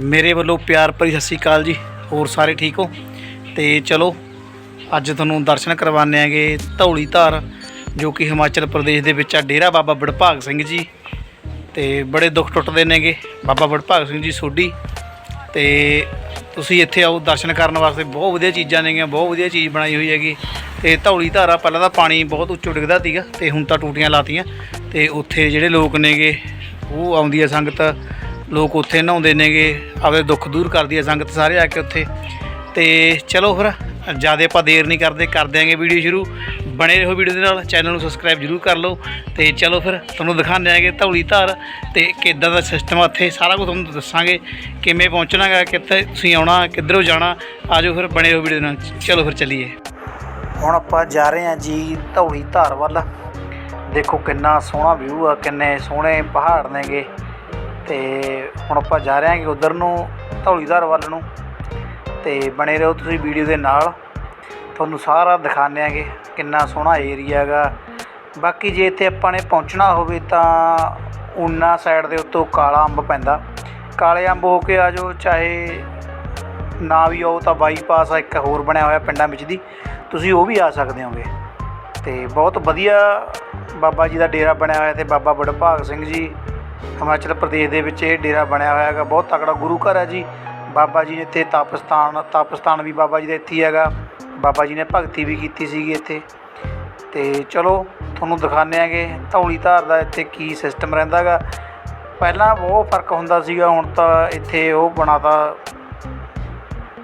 ਮੇਰੇ ਵੱਲੋਂ ਪਿਆਰ ਭਰੀ ਸਤਿ ਸ਼੍ਰੀ ਅਕਾਲ ਜੀ, ਹੋਰ ਸਾਰੇ ਠੀਕ ਹੋ? ਤੇ ਚਲੋ, ਅੱਜ ਤੁਹਾਨੂੰ ਦਰਸ਼ਨ ਕਰਵਾਉਂਦੇ ਆਂਗੇ ਧੌਲੀ ਧਾਰ, ਜੋ ਕਿ ਹਿਮਾਚਲ ਪ੍ਰਦੇਸ਼ ਦੇ ਵਿੱਚ ਆ ਡੇਰਾ ਬਾਬਾ ਬੜਭਾਗ ਸਿੰਘ ਜੀ। ਤੇ ਬੜੇ ਦੁੱਖ ਟੁੱਟਦੇ ਨੇਗੇ ਬਾਬਾ ਬੜਭਾਗ ਸਿੰਘ ਜੀ ਸੋਢੀ। ਤੇ ਤੁਸੀਂ ਇੱਥੇ ਆਓ, ਦਰਸ਼ਨ ਕਰਨ ਵਾਸਤੇ ਬਹੁਤ ਵਧੀਆ ਚੀਜ਼ਾਂ ਨੇਗੀਆਂ ਬਹੁਤ ਵਧੀਆ ਚੀਜ਼ ਬਣਾਈ ਹੋਈ ਹੈਗੀ। ਤੇ ਧੌਲੀ ਧਾਰਾ ਪਹਿਲਾਂ ਤਾਂ ਪਾਣੀ ਬਹੁਤ ਉੱਚੋ ਡਿੱਗਦਾ ਸੀਗਾ, ਤੇ ਹੁਣ ਤਾਂ ਟੂਟੀਆਂ ਲਾਤੀਆਂ। ਤੇ ਉੱਥੇ ਜਿਹੜੇ ਲੋਕ ਨੇਗੇ ਉਹ ਆਉਂਦੀ ਹੈ ਸੰਗਤ ਲੋਕ ਉੱਥੇ ਨਹਾਉਂਦੇ ਨੇਗੇ, ਆਪਦੇ ਦੁੱਖ ਦੂਰ ਕਰਦੀ ਹੈ ਸੰਗਤ ਸਾਰੇ ਆ ਕੇ ਉੱਥੇ। ਤੇ ਚਲੋ ਫਿਰ, ਜ਼ਿਆਦਾ ਆਪਾਂ ਦੇਰ ਨਹੀਂ ਕਰਦੇ, ਕਰ ਦਿਆਂਗੇ ਵੀਡੀਓ ਸ਼ੁਰੂ। ਬਣੇ ਰਹੋ ਵੀਡੀਓ ਦੇ ਨਾਲ, ਚੈਨਲ ਨੂੰ ਸਬਸਕ੍ਰਾਈਬ ਜਰੂਰ ਕਰ ਲਓ। ਤੇ ਚਲੋ ਫਿਰ, ਤੁਹਾਨੂੰ ਦਿਖਾਉਂਦੇ ਆਂਗੇ ਧੌਲੀ ਧਾਰ। ਤੇ ਕਿੱਦਾਂ ਦਾ ਸਿਸਟਮ ਆ ਉੱਥੇ, ਸਾਰਾ ਕੁਝ ਤੁਹਾਨੂੰ ਦੱਸਾਂਗੇ, ਕਿਵੇਂ ਪਹੁੰਚਣਾ ਗਾ, ਕਿੱਥੇ ਤੁਸੀਂ ਆਉਣਾ, ਕਿੱਧਰੋਂ ਜਾਣਾ। ਆਜੋ ਫਿਰ, ਬਣੇ ਰਹੋ ਵੀਡੀਓ ਦੇ ਨਾਲ। ਚਲੋ ਫਿਰ ਚੱਲੀਏ। ਹੁਣ ਆਪਾਂ ਜਾ ਰਹੇ ਹਾਂ ਜੀ ਧੌਲੀ ਧਾਰ ਵੱਲ। ਦੇਖੋ ਕਿੰਨਾ ਸੋਹਣਾ ਵਿਊ ਆ, ਕਿੰਨੇ ਸੋਹਣੇ ਪਹਾੜ ਨੇਗੇ। ਤੇ ਹੁਣ ਆਪਾਂ ਜਾ ਰਹੇ ਹਾਂਗੇ ਉਧਰ ਨੂੰ, ਧੌਲੀਧਾਰ ਵੱਲ ਨੂੰ। ਤੇ ਬਣੇ ਰਹੋ ਤੁਸੀਂ ਵੀਡੀਓ ਦੇ ਨਾਲ। ਤੁਹਾਨੂੰ ਸਾਰਾ ਦਿਖਾਉਂਦੇ ਆਂਗੇ ਕਿੰਨਾ ਸੋਹਣਾ ਏਰੀਆ ਹੈਗਾ। ਬਾਕੀ ਜੇ ਇੱਥੇ ਆਪਾਂ ਨੇ ਪਹੁੰਚਣਾ ਹੋਵੇ ਤਾਂ ਉਨਾ ਸਾਈਡ ਦੇ ਉੱਤੋਂ ਕਾਲਾ ਅੰਬ ਪੈਂਦਾ। ਕਾਲੇ ਅੰਬ ਹੋ ਕੇ ਆ ਜਾਓ, ਚਾਹੇ ਨਾ ਵੀ ਆਓ ਤਾਂ ਬਾਈਪਾਸ ਆ, ਇੱਕ ਹੋਰ ਬਣਿਆ ਹੋਇਆ ਪਿੰਡਾਂ ਵਿੱਚ ਦੀ। ਤੁਸੀਂ ਉਹ ਵੀ ਆ ਸਕਦੇ ਹੋਗੇ। ਤੇ ਬਹੁਤ ਵਧੀਆ ਬਾਬਾ ਜੀ ਦਾ ਡੇਰਾ ਬਣਿਆ ਹੋਇਆ ਤੇ ਬਾਬਾ ਬੜਭਾਗ ਸਿੰਘ ਜੀ ਹਿਮਾਚਲ ਪ੍ਰਦੇਸ਼ ਦੇ ਵਿੱਚ ਇਹ ਡੇਰਾ ਬਣਿਆ ਹੋਇਆ ਹੈਗਾ। ਬਹੁਤ ਤਕੜਾ ਗੁਰੂ ਘਰ ਹੈ ਜੀ। ਬਾਬਾ ਜੀ ਨੇ ਇੱਥੇ ਤਪਸਥਾਨ ਤਪਸਥਾਨ ਵੀ ਬਾਬਾ ਜੀ ਦਾ ਇੱਥੇ ਹੈਗਾ। ਬਾਬਾ ਜੀ ਨੇ ਭਗਤੀ ਵੀ ਕੀਤੀ ਸੀਗੀ ਇੱਥੇ। ਤੇ ਚਲੋ, ਤੁਹਾਨੂੰ ਦਿਖਾਉਂਦੇ ਆਂਗੇ ਧੌਲੀ ਧਾਰ ਦਾ ਇੱਥੇ ਕੀ ਸਿਸਟਮ ਰਹਿੰਦਾ ਹੈਗਾ। ਪਹਿਲਾਂ ਬਹੁਤ ਫ਼ਰਕ ਹੁੰਦਾ ਸੀਗਾ, ਹੁਣ ਤਾਂ ਇੱਥੇ ਉਹ ਬਣਾਤਾ।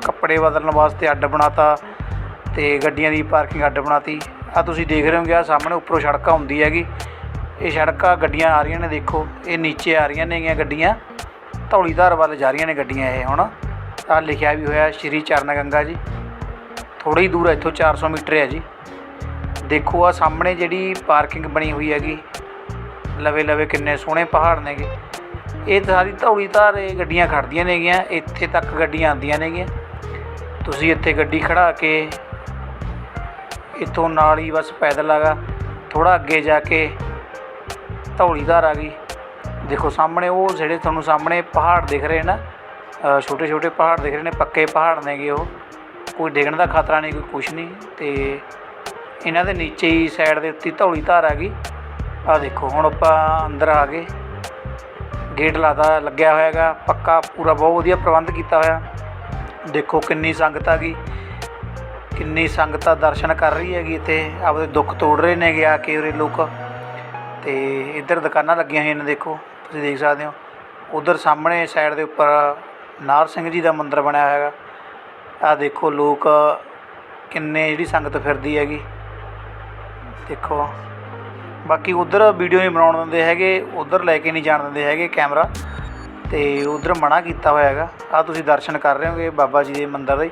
ਕੱਪੜੇ ਬਦਲਣ ਵਾਸਤੇ ਅੱਡ ਬਣਾਤਾ ਤੇ ਗੱਡੀਆਂ ਦੀ ਪਾਰਕਿੰਗ ਅੱਡ ਬਣਾਤੀ। ਆ ਤੁਸੀਂ ਦੇਖ ਰਹੇ ਹੋਗੇ ਆ ਸਾਹਮਣੇ ਉੱਪਰੋਂ ਸੜਕ ਆਉਂਦੀ ਹੈਗੀ। ਇਹ ਸੜਕਾਂ ਗੱਡੀਆਂ ਆ ਰਹੀਆਂ ਨੇ, ਦੇਖੋ, ਇਹ ਨੀਚੇ ਆ ਰਹੀਆਂ ਨੇਗੀਆਂ ਗੱਡੀਆਂ। ਧੌਲੀਧਾਰ ਵੱਲ ਜਾ ਰਹੀਆਂ ਨੇ ਗੱਡੀਆਂ ਇਹ ਹੁਣ। ਆ ਲਿਖਿਆ ਵੀ ਹੋਇਆ ਸ਼੍ਰੀ ਚਰਨ ਗੰਗਾ ਜੀ। ਥੋੜੀ ਹੀ ਦੂਰ ਹੈ ਇੱਥੋਂ 400 ਮੀਟਰ ਹੈ ਜੀ। ਦੇਖੋ ਆ ਸਾਹਮਣੇ ਜਿਹੜੀ ਪਾਰਕਿੰਗ ਬਣੀ ਹੋਈ ਹੈਗੀ। ਲਵੇ ਲਵੇ ਕਿੰਨੇ ਸੋਹਣੇ ਪਹਾੜ ਨੇਗੇ। ਇਹ ਸਾਰੀ ਧੌਲੀ ਧਾਰ ਇਹ ਗੱਡੀਆਂ ਖੜਦੀਆਂ ਨੇਗੀਆਂ, ਇੱਥੇ ਤੱਕ ਗੱਡੀਆਂ ਆਉਂਦੀਆਂ ਨੇਗੀਆਂ। ਤੁਸੀਂ ਇੱਥੇ ਗੱਡੀ ਖੜਾ ਕੇ ਇੱਥੋਂ ਨਾਲ ਹੀ ਬਸ ਪੈਦਲ ਆਗਾ ਥੋੜਾ ਅੱਗੇ ਜਾ ਕੇ ਧੌਲੀਧਾਰ ਆ ਗਈ। ਦੇਖੋ ਸਾਹਮਣੇ ਉਹ ਜਿਹੜੇ ਤੁਹਾਨੂੰ ਸਾਹਮਣੇ ਪਹਾੜ ਦਿਖ ਰਹੇ ਨਾ ਛੋਟੇ ਛੋਟੇ ਪਹਾੜ ਦਿਖ ਰਹੇ ਨੇ, ਪੱਕੇ ਪਹਾੜ ਨੇਗੇ ਉਹ। ਕੋਈ ਡਿੱਗਣ ਦਾ ਖਤਰਾ ਨਹੀਂ, ਕੋਈ ਕੁਛ ਨਹੀਂ। ਤੇ ਇਹਨਾਂ ਦੇ ਨੀਚੇ ਹੀ ਸਾਈਡ ਦੇ ਉੱਤੇ ਧੌਲੀ ਧਾਰ ਆ ਗਈ। ਆ ਦੇਖੋ, ਹੁਣ ਆਪਾਂ ਅੰਦਰ ਆ ਗਏ। ਗੇਟ ਲਾਦਾ ਲੱਗਿਆ ਹੋਇਆ ਹੈਗਾ ਪੱਕਾ, ਪੂਰਾ ਬਹੁਤ ਵਧੀਆ ਪ੍ਰਬੰਧ ਕੀਤਾ ਹੋਇਆ। ਦੇਖੋ ਕਿੰਨੀ ਸੰਗਤ ਆ ਗਈ। ਕਿੰਨੀ ਸੰਗਤ ਆ ਦਰਸ਼ਨ ਕਰ ਰਹੀ ਹੈਗੀ ਇੱਥੇ। ਆਪਦੇ ਦੁੱਖ ਤੋੜ ਰਹੇ ਨੇਗੇ ਆ ਕੇ ਉਰੇ ਲੋਕ। ਤੇ ਇੱਧਰ ਦੁਕਾਨਾਂ ਲੱਗੀਆਂ ਹੋਈਆਂ ਨੇ ਦੇਖੋ, ਤੁਸੀਂ ਦੇਖ ਸਕਦੇ ਹੋ। ਉਧਰ ਸਾਹਮਣੇ ਸਾਈਡ ਦੇ ਉੱਪਰ ਨਾਰ ਸਿੰਘ ਜੀ ਦਾ ਮੰਦਿਰ ਬਣਿਆ ਹੋਇਆ ਹੈਗਾ। ਆ ਦੇਖੋ ਲੋਕ ਕਿੰਨੇ ਜਿਹੜੀ ਸੰਗਤ ਫਿਰਦੀ ਹੈਗੀ। ਦੇਖੋ, ਬਾਕੀ ਉਧਰ ਵੀਡੀਓ ਨਹੀਂ ਬਣਾਉਣ ਦਿੰਦੇ ਹੈਗੇ, ਉਧਰ ਲੈ ਕੇ ਨਹੀਂ ਜਾਣ ਦਿੰਦੇ ਹੈਗੇ ਕੈਮਰਾ ਤੇ ਉਧਰ ਮਨਾ ਕੀਤਾ ਹੋਇਆ ਹੈਗਾ। ਆ ਤੁਸੀਂ ਦਰਸ਼ਨ ਕਰ ਰਹੇ ਹੋਗੇ ਬਾਬਾ ਜੀ ਦੇ ਮੰਦਿਰ ਦੇ।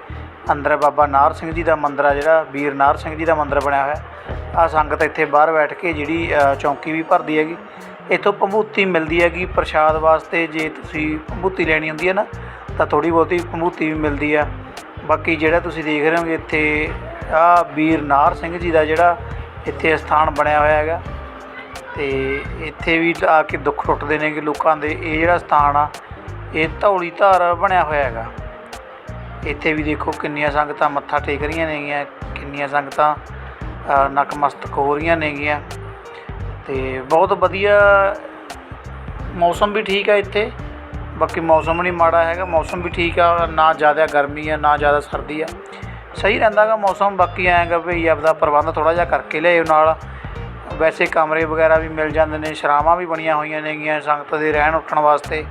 ਅੰਦਰ ਬਾਬਾ ਨਾਰ ਸਿੰਘ ਜੀ ਦਾ ਮੰਦਿਰ ਆ ਜਿਹੜਾ, ਵੀਰ ਨਾਰ ਸਿੰਘ ਜੀ ਦਾ ਮੰਦਿਰ ਬਣਿਆ ਹੋਇਆ। ਆ ਸੰਗਤ ਇੱਥੇ ਬਾਹਰ ਬੈਠ ਕੇ ਜਿਹੜੀ ਚੌਂਕੀ ਵੀ ਭਰਦੀ ਹੈਗੀ। ਇੱਥੋਂ ਭੰਬੂਤੀ ਮਿਲਦੀ ਹੈਗੀ ਪ੍ਰਸ਼ਾਦ ਵਾਸਤੇ, ਜੇ ਤੁਸੀਂ ਭੰਬੂਤੀ ਲੈਣੀ ਹੁੰਦੀ ਹੈ ਨਾ, ਤਾਂ ਥੋੜੀ ਬਹੁਤੀ ਭੰਬੂਤੀ ਵੀ ਮਿਲਦੀ ਆ। ਬਾਕੀ ਜਿਹੜਾ ਤੁਸੀਂ ਦੇਖ ਰਹੇ ਹੋਗੇ ਇੱਥੇ ਆ ਵੀਰ ਨਾਰ ਸਿੰਘ ਜੀ ਦਾ ਜਿਹੜਾ ਇੱਥੇ ਸਥਾਨ ਬਣਿਆ ਹੋਇਆ ਹੈਗਾ। ਤੇ ਇੱਥੇ ਵੀ ਆ ਕੇ ਦੁੱਖ ਟੁੱਟਦੇ ਨੇ ਕਿ ਲੋਕਾਂ ਦੇ। ਇਹ ਜਿਹੜਾ ਸਥਾਨ ਆ, ਇਹ ਧੌਲੀ ਧਾਰ ਬਣਿਆ ਹੋਇਆ ਹੈਗਾ। ਇੱਥੇ ਵੀ ਦੇਖੋ ਕਿੰਨੀਆਂ ਸੰਗਤਾਂ ਮੱਥਾ ਟੇਕ ਰਹੀਆਂ ਨੇਗੀਆਂ ਕਿੰਨੀਆਂ ਸੰਗਤਾਂ ਅ, ਨਕਮਸਤਕ ਹੋ ਰਹੀਆਂ ਨੇਗੀਆਂ। ਤੇ ਬਹੁਤ ਵਧੀਆ ਮੌਸਮ ਵੀ ਠੀਕ ਹੈ ਇੱਥੇ। ਬਾਕੀ ਮੌਸਮ ਨਹੀਂ ਮਾੜਾ ਹੈਗਾ ਮੌਸਮ ਵੀ ਠੀਕ ਆ ਨਾ ਜ਼ਿਆਦਾ ਗਰਮੀ ਆ ਨਾ ਜ਼ਿਆਦਾ ਸਰਦੀ ਆ। ਸਹੀ ਰਹਿੰਦਾ ਗਾ ਮੌਸਮ ਬਾਕੀ ਐਂਗਾ ਵੀ ਆਪਦਾ ਪ੍ਰਬੰਧ ਥੋੜਾ ਜਿਹਾ ਕਰਕੇ ਲਿਆਓ ਨਾਲ। ਵੈਸੇ ਕਮਰੇ ਵਗੈਰਾ ਵੀ ਮਿਲ ਜਾਂਦੇ ਨੇ ਸ਼ਰਾਵਾਂ ਵੀ ਬਣੀਆਂ ਹੋਈਆਂ ਨੇਗੀਆਂ ਸੰਗਤ ਦੇ ਰਹਿਣ ਉੱਠਣ ਵਾਸਤੇ।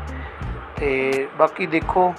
ਤੇ ਬਾਕੀ ਦੇਖੋ